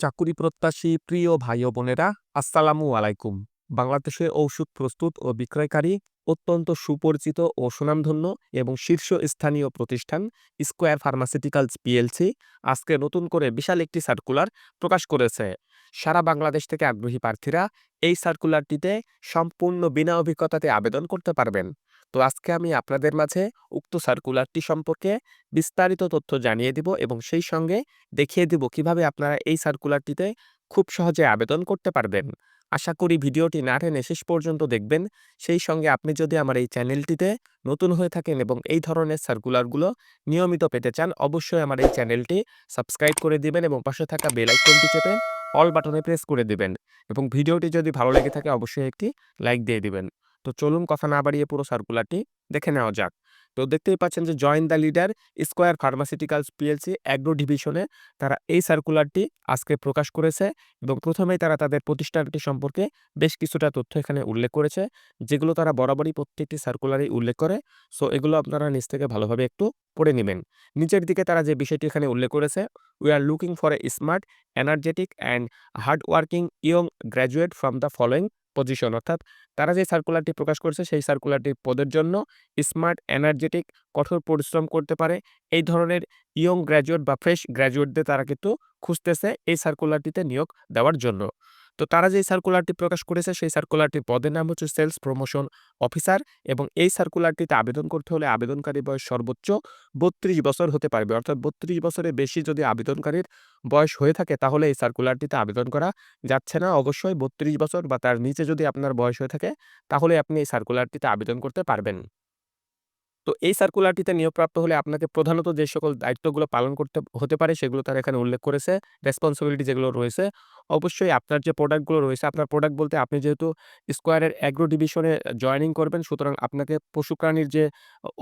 চাকুরি প্রত্যাশী প্রিয় ভাই ও বোনেরা, আসসালামু আলাইকুম। বাংলাদেশে ঔষধ প্রস্তুত ও বিক্রয়কারী, অত্যন্ত সুপরিচিত ও সুনামধন্য এবং শীর্ষস্থানীয় প্রতিষ্ঠান স্কোয়ার ফার্মাসিউটিক্যালস পিএলসি আজকে নতুন করে বিশাল একটি সার্কুলার প্রকাশ করেছে। সারা বাংলাদেশ থেকে আগ্রহী প্রার্থীরা এই সার্কুলারটিতে সম্পূর্ণ বিনা অভিজ্ঞতাতে আবেদন করতে পারবেন। তো আজকে আমি আপনাদের মাঝে উক্ত সার্কুলারটি সম্পর্কে বিস্তারিত তথ্য জানিয়ে দিব এবং সেই সঙ্গে দেখিয়ে দিব কীভাবে আপনারা এই সার্কুলারটিতে খুব সহজে আবেদন করতে পারবেন। আশা করি ভিডিওটি না টেনে শেষ পর্যন্ত দেখবেন। সেই সঙ্গে আপনি যদি আমার এই চ্যানেলটিতে নতুন হয়ে থাকেন এবং এই ধরনের সার্কুলারগুলো নিয়মিত পেতে চান, অবশ্যই আমার এই চ্যানেলটি সাবস্ক্রাইব করে দিবেন এবং পাশে থাকা বেল আইকনটি চেপে অল বাটনে প্রেস করে দিবেন এবং ভিডিওটি যদি ভালো লেগে থাকে, অবশ্যই একটি লাইক দিয়ে দিবেন। তো চলুন কথা না বাড়িয়ে পুরো সার্কুলারটি দেখে নেওয়া যাক। তো দেখতেই পাচ্ছেন যে join the leader Square pharmaceuticals PLC agro ডিভিশনে তারা এই সার্কুলারটি আজকে প্রকাশ করেছে এবং প্রথমেই তারা তাদের প্রতিষ্ঠানটি সম্পর্কে বেশ কিছুটা তথ্য এখানে উল্লেখ করেছে, যেগুলো তারা বরাবরই প্রত্যেকটি সার্কুলারেই উল্লেখ করে। সো এগুলো আপনারা নিজ থেকে ভালোভাবে একটু পড়ে নেবেন। নিচের দিকে তারা যে বিষয়টি এখানে উল্লেখ করেছে we are looking for a smart energetic and hard working young graduate from the following position অর্থাৎ তারা যে সার্কুলারটি প্রকাশ করছে, সেই সার্কুলারটি পদের জন্য স্মার্ট এনার্জেটিক কঠোর পরিশ্রম করতে পারে। এই ধরনের ইয়ং গ্র্যাজুয়েট বা ফ্রেশ গ্র্যাজুয়েটদের তারা কিন্তু খুঁজতেছে এই সার্কুলারটিতে নিয়োগ দেওয়ার জন্য। তো তারা যে সার্কুলারটি প্রকাশ করেছে, সেই সার্কুলারটির পদের নাম হচ্ছে সেলস প্রমোশন অফিসার এবং এই সার্কুলারটিতে আবেদন করতে হলে আবেদনকারী বয়স সর্বোচ্চ বত্রিশ বছর হতে পারবে। অর্থাৎ বত্রিশ বছরের বেশি যদি আবেদনকারীর বয়স হয়ে থাকে, তাহলে এই সার্কুলারটিতে আবেদন করা যাচ্ছে না। অবশ্যই বত্রিশ বছর বা তার নিচে যদি আপনার বয়স হয়ে থাকে, তাহলে আপনি এই সার্কুলারটিতে আবেদন করতে পারবেন। তো এই সার্কুলারটিতে নিয়োগপ্রাপ্ত হলে আপনাকে প্রধানত যে সকল দায়িত্বগুলো পালন করতে হতে পারে, সেগুলো তারা এখানে উল্লেখ করেছে। রেসপন্সিবিলিটি যেগুলো রয়েছে অবশ্যই আপনার যে প্রোডাক্টগুলো রয়েছে, আপনার প্রোডাক্ট বলতে আপনি যেহেতু স্কোয়ারের অ্যাগ্রো ডিভিশনে জয়েনিং করবেন, সুতরাং আপনাকে পশু প্রাণীর যে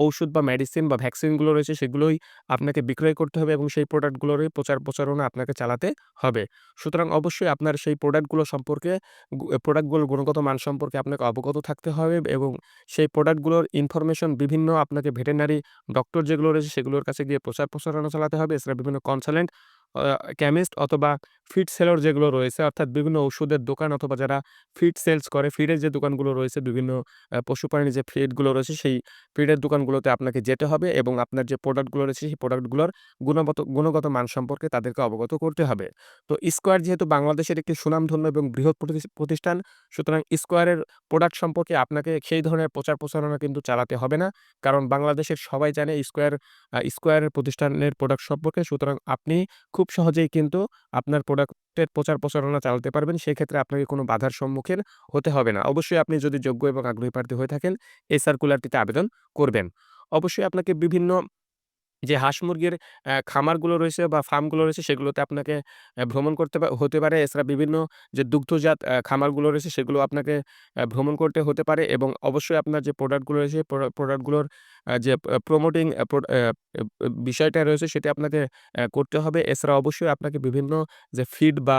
ঔষধ বা মেডিসিন বা ভ্যাকসিনগুলো রয়েছে, সেগুলোই আপনাকে বিক্রয় করতে হবে এবং সেই প্রোডাক্টগুলোরই প্রচার প্রচারণা আপনাকে চালাতে হবে। সুতরাং অবশ্যই আপনার সেই প্রোডাক্টগুলো সম্পর্কে প্রোডাক্টগুলোর গুণগত মান সম্পর্কে আপনাকে অবগত থাকতে হবে এবং সেই প্রোডাক্টগুলোর ইনফরমেশন বিভিন্ন আপনাকে ভেটেরিনারি ডক্টর যেগুলো রয়েছে, সেগুলোর কাছে গিয়ে প্রচার প্রচারণা চালাতে হবে। এছাড়া বিভিন্ন কনসালেন্ট কেমিস্ট অথবা ফিড সেলর যেগুলো রয়েছে, অর্থাৎ বিভিন্ন ওষুধের দোকান অথবা যারা ফিড সেলস করে ফিডের যে দোকানগুলো রয়েছে, বিভিন্ন পশু প্রাণীর যে ফিডগুলো রয়েছে, সেই ফিডের দোকানগুলোতে আপনাকে যেতে হবে এবং আপনার যে প্রোডাক্টগুলো রয়েছে, সেই প্রোডাক্টগুলোর গুণগত গুণগত মান সম্পর্কে তাদেরকে অবগত করতে হবে। তো স্কোয়ার যেহেতু বাংলাদেশের একটি সুনামধন্য এবং বৃহৎ প্রতিষ্ঠান, সুতরাং স্কোয়ারের প্রোডাক্ট সম্পর্কে আপনাকে সেই ধরনের প্রচার প্রচারণা কিন্তু চালাতে হবে না। কারণ বাংলাদেশের সবাই জানে স্কোয়ার স্কোয়ারের প্রতিষ্ঠানের প্রোডাক্ট সম্পর্কে, সুতরাং আপনি খুব সহজেই কিন্তু আপনার প্রোডাক্টের প্রচার প্রচারণা চালাতে পারবেন। সেক্ষেত্রে আপনাকে কোনো বাধার সম্মুখীন হতে হবে না। অবশ্যই আপনি যদি যোগ্য এবং আগ্রহী প্রার্থী হয়ে থাকেন, এই সার্কুলারটিতে আবেদন করবেন। অবশ্যই আপনাকে বিভিন্ন যে হাঁস মুরগির খামারগুলো রয়েছে বা ফার্মগুলো রয়েছে সেগুলোতে আপনাকে ভ্রমণ করতে হতে পারে। এছাড়া বিভিন্ন যে দুগ্ধজাত খামারগুলো রয়েছে সেগুলো আপনাকে ভ্রমণ করতে হতে পারে এবং অবশ্যই আপনার যে প্রোডাক্টগুলো রয়েছে প্রোডাক্টগুলোর যে প্রমোটিং বিষয়টা রয়েছে সেটি আপনাকে করতে হবে। এছাড়া অবশ্যই আপনাকে বিভিন্ন যে ফিড বা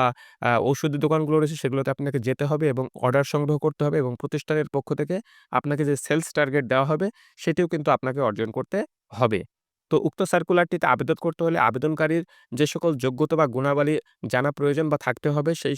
ঔষধি দোকানগুলো রয়েছে সেগুলোতে আপনাকে যেতে হবে এবং অর্ডার সংগ্রহ করতে হবে এবং প্রতিষ্ঠানের পক্ষ থেকে আপনাকে যে সেলস টার্গেট দেওয়া হবে সেটিও কিন্তু আপনাকে অর্জন করতে হবে। তো উক্ত সার্কুলারটিতে আবেদন করতে হলে আবেদনকারীর যে সকল যোগ্যতা বা গুণাবলী জানা প্রয়োজন বা থাকতে হবে, সেই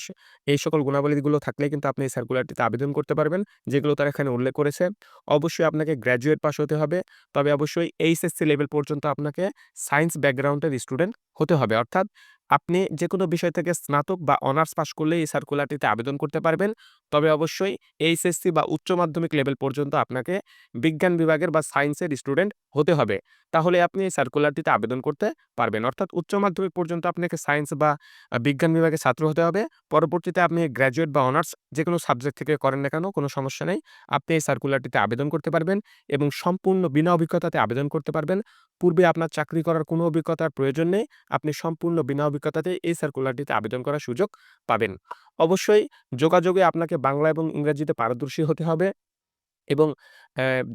এই সকল গুণাবলীগুলো থাকলে কিন্তু আপনি এই সার্কুলারটিতে আবেদন করতে পারবেন, যেগুলো তারা এখানে উল্লেখ করেছে। অবশ্যই আপনাকে গ্র্যাজুয়েট পাস হতে হবে, তবে অবশ্যই এইচএসসি লেভেল পর্যন্ত আপনাকে সায়েন্স ব্যাকগ্রাউন্ডের স্টুডেন্ট হতে হবে। অর্থাৎ আপনি যে কোনো বিষয় থেকে স্নাতক বা অনার্স পাশ করলে এই সার্কুলারটিতে আবেদন করতে পারবেন। তবে অবশ্যই এইচএসসি বা উচ্চ মাধ্যমিক লেভেল পর্যন্ত আপনাকে বিজ্ঞান বিভাগের বা সায়েন্সের স্টুডেন্ট হতে হবে। তাহলে আপনি এই সার্কুলারটিতে আবেদন করতে পারবেন। অর্থাৎ উচ্চ মাধ্যমিক পর্যন্ত আপনাকে সায়েন্স বা বিজ্ঞান বিভাগের ছাত্র হতে হবে। পরবর্তীতে আপনি গ্র্যাজুয়েট বা অনার্স যে কোনো সাবজেক্ট থেকে করেন না কেন, কোনো সমস্যা নেই। আপনি এই সার্কুলারটিতে আবেদন করতে পারবেন এবং সম্পূর্ণ বিনা অভিজ্ঞতাতে আবেদন করতে পারবেন। পূর্বে আপনার চাকরি করার কোনো অভিজ্ঞতার প্রয়োজন নেই। আপনি সম্পূর্ণ বিনা অভিজ্ঞতাতে এই সার্কুলারটিতে আবেদন করার সুযোগ পাবেন। অবশ্যই যোগাযোগে আপনাকে বাংলা এবং ইংরাজিতে পারদর্শী হতে হবে এবং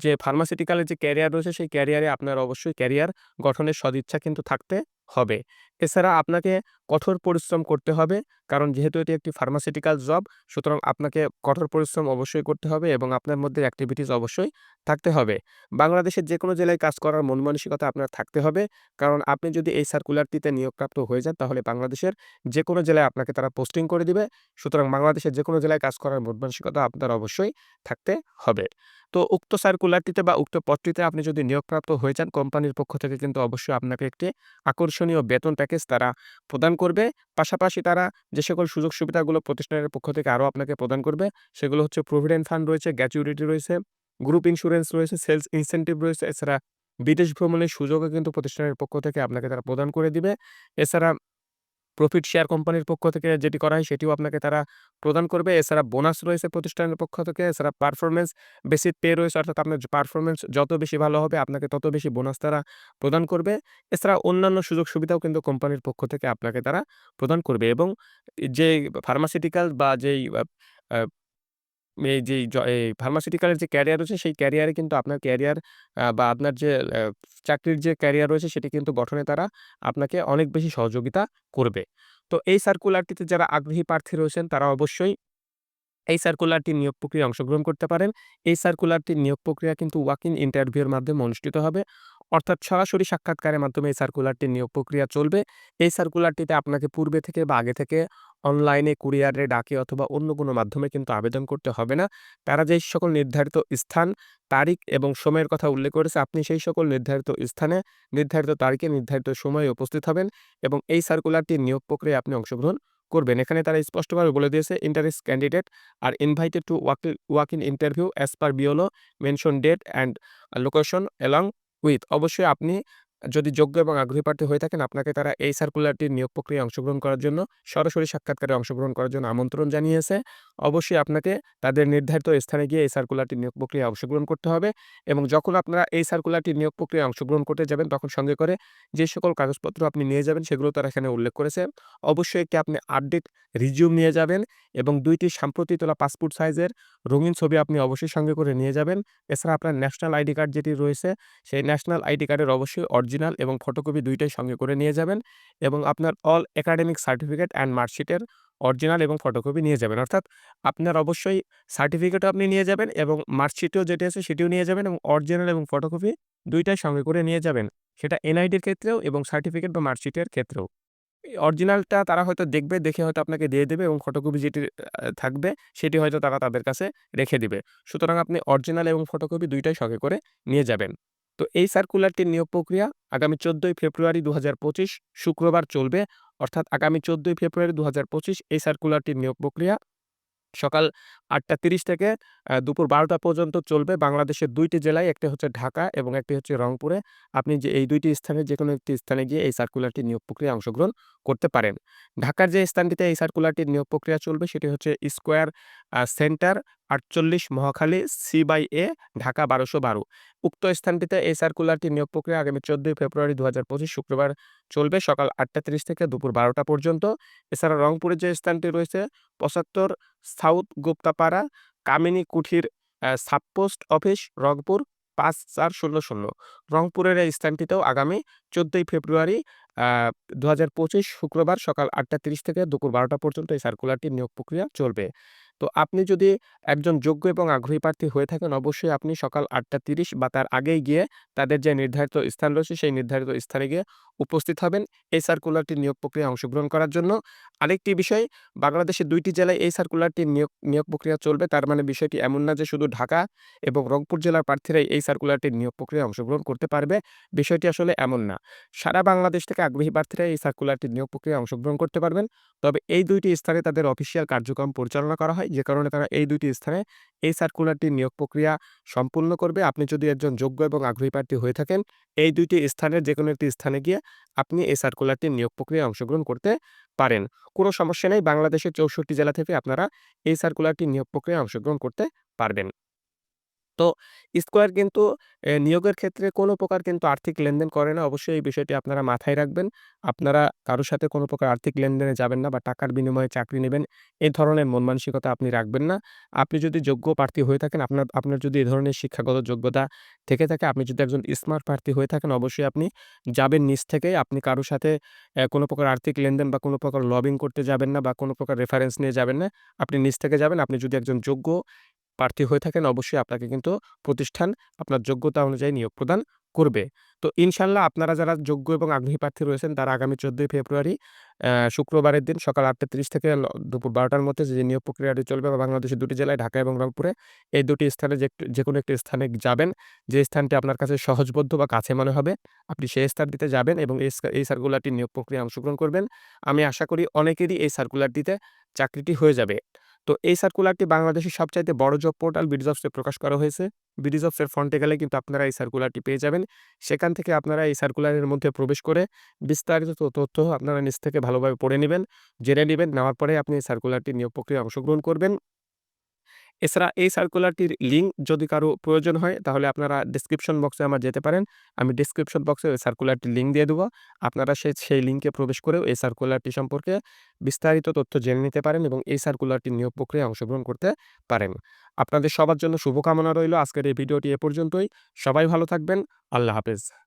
যে ফার্মাসিউটিক্যালের যে ক্যারিয়ার রয়েছে, সেই ক্যারিয়ারে আপনার অবশ্যই ক্যারিয়ার গঠনের সদিচ্ছা কিন্তু থাকতে হবে। এছাড়া আপনাকে কঠোর পরিশ্রম করতে হবে, কারণ যেহেতু এটি একটি ফার্মাসিউটিক্যাল জব সুতরাং আপনাকে কঠোর পরিশ্রম অবশ্যই করতে হবে এবং আপনার মধ্যে অ্যাক্টিভিটিস অবশ্যই থাকতে হবে। বাংলাদেশের যে কোনো জেলায় কাজ করার মন মানসিকতা আপনার থাকতে হবে, কারণ আপনি যদি এই সার্কুলারটিতে নিয়োগপ্রাপ্ত হয়ে যান, তাহলে বাংলাদেশের যে কোনো জেলায় আপনাকে তারা পোস্টিং করে দিবে, সুতরাং বাংলাদেশের যে কোনো জেলায় কাজ করার মন মানসিকতা আপনার অবশ্যই থাকতে হবে। তো উক্ত সার্কুলারটিতে বা উক্ত পদটিতে আপনি যদি নিয়োগপ্রাপ্ত হয়ে যান, কোম্পানির পক্ষ থেকে কিন্তু অবশ্যই আপনাকে একটি আকর্ষণীয় বেতন প্যাকেজ তারা প্রদান করবে। পাশাপাশি তারা যে সকল সুযোগ সুবিধাগুলো প্রতিষ্ঠানের পক্ষ থেকে আরও আপনাকে প্রদান করবে, সেগুলো হচ্ছে প্রভিডেন্ট ফান্ড রয়েছে গ্র্যাচুইটি রয়েছে গ্রুপ ইন্স্যুরেন্স রয়েছে সেলস ইনসেন্টিভ রয়েছে, এছাড়া বিদেশ ভ্রমণের সুযোগও কিন্তু প্রতিষ্ঠানের পক্ষ থেকে আপনাকে তারা প্রদান করে দিবে। এছাড়া প্রফিট শেয়ার কোম্পানির পক্ষ থেকে যেটি করা হয়, সেটিও আপনাকে তারা প্রদান করবে। এছাড়া বোনাস রয়েছে প্রতিষ্ঠানের পক্ষ থেকে, এছাড়া পারফরমেন্স বেশি পে রয়েছে, অর্থাৎ আপনার পারফরমেন্স যত বেশি ভালো হবে, আপনাকে তত বেশি বোনাস তারা প্রদান করবে। এছাড়া অন্যান্য সুযোগ সুবিধাও কিন্তু কোম্পানির পক্ষ থেকে আপনাকে তারা প্রদান করবে এবং যে ফার্মাসিউটিক্যাল বা যেই এই যেই এই ফার্মাসিউটিক্যালের যে ক্যারিয়ার রয়েছে, সেই ক্যারিয়ারে কিন্তু আপনার ক্যারিয়ার বা আপনার যে চাকরির যে ক্যারিয়ার রয়েছে, সেটি কিন্তু গঠনে তারা আপনাকে অনেক বেশি সহযোগিতা করবে। তো এই সার্কুলারটিতে যারা আগ্রহী প্রার্থী রয়েছেন, তারা অবশ্যই এই সার্কুলারটির নিয়োগ প্রক্রিয়ায় অংশগ্রহণ করতে পারেন। এই সার্কুলারটির নিয়োগ প্রক্রিয়া কিন্তু ওয়াক ইন ইন্টারভিউয়ের মাধ্যমে অনুষ্ঠিত হবে। অর্থাৎ সরাসরি সাক্ষাৎকারের মাধ্যমে এই সার্কুলারটির নিয়োগ প্রক্রিয়া চলবে। এই সার্কুলারটিতে আপনাকে পূর্বে থেকে বা আগে থেকে অনলাইনে, কুরিয়ারে, ডাকে অথবা অন্য কোনো মাধ্যমে কিন্তু আবেদন করতে হবে না। তারা যেই সকল নির্ধারিত স্থান, তারিখ এবং সময়ের কথা উল্লেখ করেছে আপনি সেই সকল নির্ধারিত স্থানে, নির্ধারিত তারিখে, নির্ধারিত সময়ে উপস্থিত হবেন এবং এই সার্কুলারটির নিয়োগ প্রক্রিয়ায় আপনি অংশগ্রহণ করবেন। এখানে তারা স্পষ্টভাবে বলে দিয়েছে interest candidate are invited to walk walk in interview as per below mention date and location along with অবশ্যই আপনি যদি যোগ্য এবং আগ্রহী প্রার্থী হয়ে থাকেন, আপনাকে তারা এই সার্কুলারটির নিয়োগ প্রক্রিয়ায় অংশগ্রহণ করার জন্য সরাসরি সাক্ষাৎকারে অংশগ্রহণ করার জন্য আমন্ত্রণ জানিয়েছে। অবশ্যই আপনাকে তাদের নির্ধারিত স্থানে গিয়ে এই সার্কুলারটির নিয়োগ প্রক্রিয়ায় অংশগ্রহণ করতে হবে এবং যখন আপনারা এই সার্কুলারটির নিয়োগ প্রক্রিয়ায় অংশগ্রহণ করতে যাবেন, তখন সঙ্গে করে যে সকল কাগজপত্র আপনি নিয়ে যাবেন, সেগুলো তারা এখানে উল্লেখ করেছে। অবশ্যই একটি আপনি আপডেট রিজিউম নিয়ে যাবেন এবং দুইটি সাম্প্রতি তোলা পাসপোর্ট সাইজের রঙিন ছবি আপনি অবশ্যই সঙ্গে করে নিয়ে যাবেন। এছাড়া আপনার ন্যাশনাল আইডি কার্ড যেটি রয়েছে, সেই ন্যাশনাল আইডি কার্ডের অবশ্যই অরিজিনাল এবং ফটোকপি দুইটাই সঙ্গে করে নিয়ে যাবেন এবং আপনার অল একাডেমিক সার্টিফিকেট অ্যান্ড মার্কশিটের অরিজিনাল এবং ফটোকপি নিয়ে যাবেন। অর্থাৎ আপনার অবশ্যই সার্টিফিকেটও আপনি নিয়ে যাবেন এবং মার্কশিটও যেটি আছে সেটিও নিয়ে যাবেন এবং অরিজিনাল এবং ফটোকপি দুইটাই সঙ্গে করে নিয়ে যাবেন। সেটা এনআইডির ক্ষেত্রেও এবং সার্টিফিকেট বা মার্কশিটের ক্ষেত্রেও। অরিজিনালটা তারা হয়তো দেখবে, দেখে হয়তো আপনাকে দিয়ে দেবে এবং ফটোকপি যেটি থাকবে সেটি হয়তো তারা তাদের কাছে রেখে দিবে। সুতরাং আপনি অরিজিনাল এবং ফটোকপি দুইটাই সঙ্গে করে নিয়ে যাবেন। তো এই সার্কুলারটির নিয়োগ প্রক্রিয়া আগামী চোদ্দোই ফেব্রুয়ারি দু হাজার পঁচিশ শুক্রবার চলবে। অর্থাৎ আগামী চোদ্দোই ফেব্রুয়ারি দু হাজার পঁচিশ এই সার্কুলারটির নিয়োগ প্রক্রিয়া সকাল আটটা তিরিশ থেকে দুপুর বারোটা পর্যন্ত চলবে। বাংলাদেশের দুইটি জেলায়, একটি হচ্ছে ঢাকা এবং একটি হচ্ছে রংপুরে। আপনি যে এই দুইটি স্থানে যে কোনো একটি স্থানে গিয়ে এই সার্কুলারটি নিয়োগ প্রক্রিয়া অংশগ্রহণ করতে পারেন। ঢাকার যে স্থানটিতে এই সার্কুলারটির নিয়োগ প্রক্রিয়া চলবে, সেটি হচ্ছে স্কোয়ার সেন্টার আটচল্লিশ Mohakhali C by A Dhaka বারোশো বারো। উক্ত স্থানটিতে এই সার্কুলারটি নিয়োগ প্রক্রিয়া আগামী চোদ্দই ফেব্রুয়ারি দু হাজার পঁচিশ শুক্রবার চলবে সকাল আটটা তিরিশ থেকে দুপুর বারোটা পর্যন্ত। এছাড়া রংপুরের যে স্থানটি রয়েছে, পঁচাত্তর south Guptapara, Kamini Kuthir sub post office, Rangpur পাঁচ চার শূন্য শূন্য। রংপুরের এই স্থানটিতেও আগামী চোদ্দোই ফেব্রুয়ারি দু হাজার পঁচিশ শুক্রবার সকাল আটটা তিরিশ থেকে দুপুর বারোটা পর্যন্ত এই সার্কুলারটির নিয়োগ প্রক্রিয়া চলবে। তো আপনি যদি একজন যোগ্য এবং আগ্রহী প্রার্থী হয়ে থাকেন, অবশ্যই আপনি সকাল আটটা তিরিশ বা তার আগেই গিয়ে তাদের যে নির্ধারিত স্থান রয়েছে, সেই নির্ধারিত স্থানে গিয়ে উপস্থিত হবেন এই সার্কুলারটির নিয়োগ প্রক্রিয়া অংশগ্রহণ করার জন্য। আরেকটি বিষয়, বাংলাদেশের দুইটি জেলায় এই সার্কুলারটির নিয়োগ নিয়োগ প্রক্রিয়া চলবে। তার মানে বিষয়টি এমন না যে শুধু ঢাকা এবং রংপুর জেলার প্রার্থীরাই এই সার্কুলারটির নিয়োগ প্রক্রিয়া অংশগ্রহণ করতে পারবে। বিষয়টি আসলে এমন না। সারা বাংলাদেশ থেকে আগ্রহী প্রার্থীরা এই সার্কুলারটির নিয়োগ প্রক্রিয়া অংশগ্রহণ করতে পারবেন। তবে এই দুইটি স্থানে তাদের অফিসিয়াল কার্যক্রম পরিচালনা করা হয়। যে কারণে তারা এই দুইটি স্থানে এই সার্কুলারটির নিয়োগ প্রক্রিয়া সম্পূর্ণ করবে। আপনি যদি একজন যোগ্য এবং আগ্রহী প্রার্থী হয়ে থাকেন, এই দুইটি স্থানের যে কোনো একটি স্থানে গিয়ে আপনি এই সার্কুলারটির নিয়োগ প্রক্রিয়ায় অংশগ্রহণ করতে পারেন। কোনো সমস্যা নেই, বাংলাদেশের চৌষট্টি জেলা থেকে আপনারা এই সার্কুলারটির নিয়োগ প্রক্রিয়ায় অংশগ্রহণ করতে পারবেন। তো স্কোয়ার কিন্তু নিয়োগের ক্ষেত্রে কোনো প্রকার কিন্তু আর্থিক লেনদেন করে না। অবশ্যই এই বিষয়টি আপনারা মাথায় রাখবেন। আপনারা কারও সাথে কোনো প্রকার আর্থিক লেনদেনে যাবেন না বা টাকার বিনিময়ে চাকরি নেবেন এ ধরনের মন মানসিকতা আপনি রাখবেন না। আপনি যদি যোগ্য প্রার্থী হয়ে থাকেন, আপনার আপনার যদি এ ধরনের শিক্ষাগত যোগ্যতা থেকে থাকে, আপনি যদি একজন স্মার্ট প্রার্থী হয়ে থাকেন, অবশ্যই আপনি যাবেন নিজ থেকেই। আপনি কারও সাথে কোনো প্রকার আর্থিক লেনদেন বা কোনো প্রকার লবিং করতে যাবেন না বা কোনো প্রকার রেফারেন্স নিয়ে যাবেন না। আপনি নিজ থেকে যাবেন। আপনি যদি একজন যোগ্য প্রার্থী হয়ে থাকেন, অবশ্যই আপনাকে কিন্তু প্রতিষ্ঠান আপনার যোগ্যতা অনুযায়ী নিয়োগ প্রদান করবে। তো ইনশাল্লাহ আপনারা যারা যোগ্য এবং আগ্রহী প্রার্থী রয়েছেন, তারা আগামী ১৪ই ফেব্রুয়ারি শুক্রবারের দিন সকাল ৮ঃ৩০ থেকে দুপুর বারোটার মধ্যে যে নিয়োগ প্রক্রিয়াটি চলবে বাংলাদেশের দুটি জেলায় ঢাকা এবং রংপুরে। এই দুটি স্থানে যে যে কোনো একটি স্থানে যাবেন। যে স্থানটি আপনার কাছে সহজবোধ্য বা কাছে মনে হবে, আপনি সেই স্থানটিতে যাবেন এবং এই এই সার্কুলারটি নিয়োগ প্রক্রিয়া অংশগ্রহণ করবেন। আমি আশা করি অনেকেরই এই সার্কুলারটিতে চাকরিটি হয়ে যাবে। তো এই সার্কুলারটি বাংলাদেশের সবচাইতে বড় জব পোর্টাল বিডিজবসে প্রকাশ করা হয়েছে। বিডিজবসের ফ্রন্টে গেলে কিন্তু আপনারা এই সার্কুলারটি পেয়ে যাবেন। সেখান থেকে আপনারা এই সার্কুলারের মধ্যে প্রবেশ করে বিস্তারিত তথ্য আপনারা নিজ থেকে ভালোভাবে পড়ে নেবেন, জেনে নেবেন, নেওয়ার পরে আপনি এই সার্কুলারটি নিয়োগ প্রক্রিয়ায় অংশগ্রহণ করবেন। এছাড়া এই সার্কুলারটির লিঙ্ক যদি কারও প্রয়োজন হয়, তাহলে আপনারা ডেসক্রিপশন বক্সে আমার যেতে পারেন। আমি ডেসক্রিপশন বক্সে ওই সার্কুলারটির লিঙ্ক দিয়ে দেবো। আপনারা সে সেই লিঙ্কে প্রবেশ করেও এই সার্কুলারটি সম্পর্কে বিস্তারিত তথ্য জেনে নিতে পারেন এবং এই সার্কুলারটির নিয়োগ প্রক্রিয়ায় অংশগ্রহণ করতে পারেন। আপনাদের সবার জন্য শুভকামনা রইল আজকের এই ভিডিওটি এ পর্যন্তই। সবাই ভালো থাকবেন। আল্লাহ হাফেজ।